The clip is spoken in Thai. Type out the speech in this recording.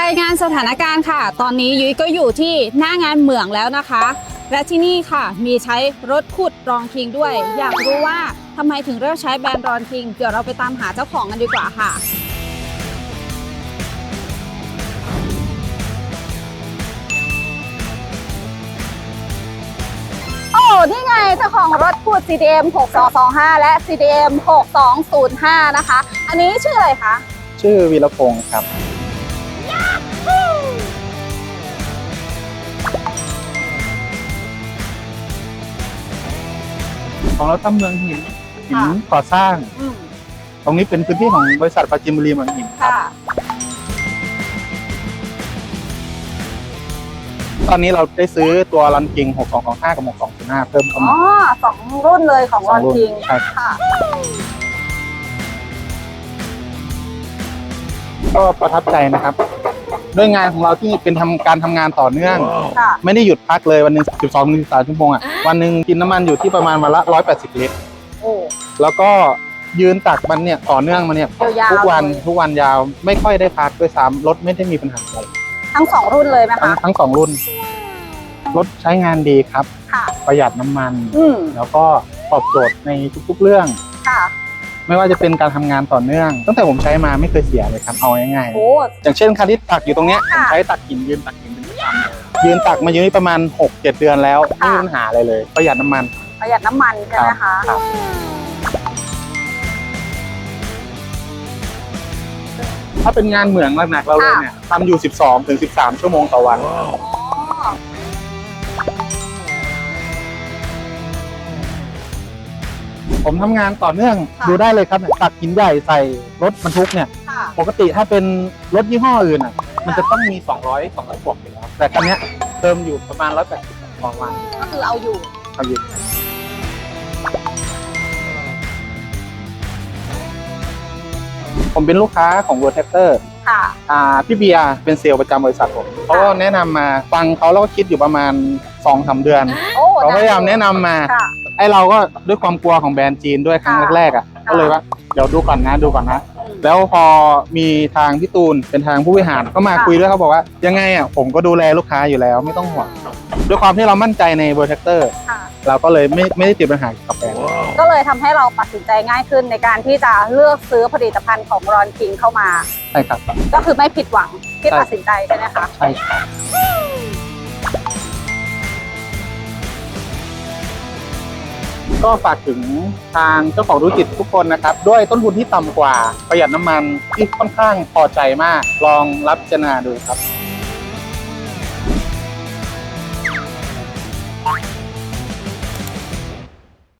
รายงานสถานการณ์ค่ะ ตอนนี้ยุ้ยก็อยู่ที่หน้างานเหมืองแล้วนะคะ และที่นี่ค่ะมีใช้รถขุดรองคิงด้วย อยากรู้ว่าทำไมถึงเลือกใช้แบรนด์รอนคิง เดี๋ยวเราไปตามหาเจ้าของกันดีกว่าค่ะ โอ้นี่ไงเจ้าของรถขุด CDM 6225 และ CDM 6205 นะคะ อันนี้ชื่ออะไรคะ ชื่อวีรพงศ์ครับ ของเราตั้มเมืองหินหินค่ะก่อสร้างอืมตรงนี้เป็นพื้นที่ของบริษัทปราจิมบุรีเมืองหินครับค่ะตอนนี้เราได้ซื้อตัวรันกิง 6225 กับ 6205 เพิ่มเข้าอ๋มาอสองรุ่นเลยของสรอองนรุ่นคิงใช่ค่ะ ก็ประทับใจนะครับ ด้วยงานของเราที่เป็นทำการทำงานต่อเนื่อง ค่ะ ไม่ได้หยุดพักเลยวันหนึ่ง12ถึง13ชั่วโมงอะวันหนึ่งกินน้ำมันอยู่ที่ประมาณวันละ 180 ลิตร โอ้ แล้วก็ยืนตักมันเนี่ยต่อเนื่องมาเนี่ยยาวๆทุกวันเลย ทุกวันยาวไม่ค่อยได้พักด้วยซ้ำรถไม่ได้มีปัญหาอะไรทั้งสองรุ่นเลยไหมทั้งคะ ทั้งสองรุ่นรถใช้งานดีครับ ค่ะ ประหยัดน้ำมัน อืม แล้วก็ตอบโจทย์ในทุกๆเรื่อง ค่ะ ไม่ว่าจะเป็นการทำงานต่อเนื่อง ตั้งแต่ผมใช้มาไม่เคยเสียเลยครับเอาง่ายโอ้ๆอย่างเช่นคันที่ตักอยู่ตรงเนี้ยผมค่ะใช้ตักหินยืนตักหินเป็นประจำเลยยืนตักมาอยู่นี่ประมาณ 6-7 เดือนแล้วไม่มีค่ะปัญหาอะไรเลย ประหยัดน้ำมัน ประหยัดน้ำมันใช่ไหมคะครับถ้าเป็นงานเหมืองหนักๆเราเลยเนี่ยทำอยู่ 12ถึง13 ชั่วโมงต่อวัน ผมทำงานต่อเนื่องค่ะ ดูได้เลยครับเนี่ยตักหินใหญ่ใส่รถบรรทุกเนี่ย ค่ะ ปกติถ้าเป็นรถยี่ห้ออื่นอะ มันจะต้องมี 200 200บวกอยู่แล้วแต่คันเนี้ยเติมอยู่ประมาณ 180ต่อวันก็คือเอาอยู่ ครับอยู่ผมเป็นลูกค้าของ w o r d t a c t o r ค่ะ อ่าพี่เบียร์เป็นเซลล์ประจำบริษัทผมเขาก็แนะนำมาฟังเขาแล้วก็คิดอยู่ประมาณ2อสเดือนโอ้ เขาพยายามแนะนำมา ค่ะ ไอเราก็ด้วยความกลัวของแบรนด์จีนด้วยครั้งค่ะแรกๆอะค่ะก็เลยว่าเดี๋ยวดูก่อนนะดูก่อนนะแล้วพอมีทางพี่ตูนเป็นทางผู้บริหารก็มาค่ะ คุยด้วยเขาบอกว่ายังไงอะผมก็ดูแลลูกค้าอยู่แล้วไม่ต้องห่วงด้วยความที่เรามั่นใจในเบอร์แท็กเตอร์ค่ะ เราก็เลยไม่ไม่ได้ติดปัญหากับแบรนด์ก็เลยทำให้เราตัดสินใจง่ายขึ้นในการที่จะเลือกซื้อผลิตภัณฑ์ของรอนคิงเข้ามา ใช่ครับ ก็คือไม่ผิดหวังที่ใช่ ตัดสินใจใช่ไหมคะ ใช่ครับ ก็ฝากถึงทางเจ้าของธุรกิจทุกคนนะครับ ด้วยต้นทุนที่ต่ำกว่าประหยัดน้ำมันที่ค่อนข้างพอใจมาก ลองรับพิจารณาดูครับ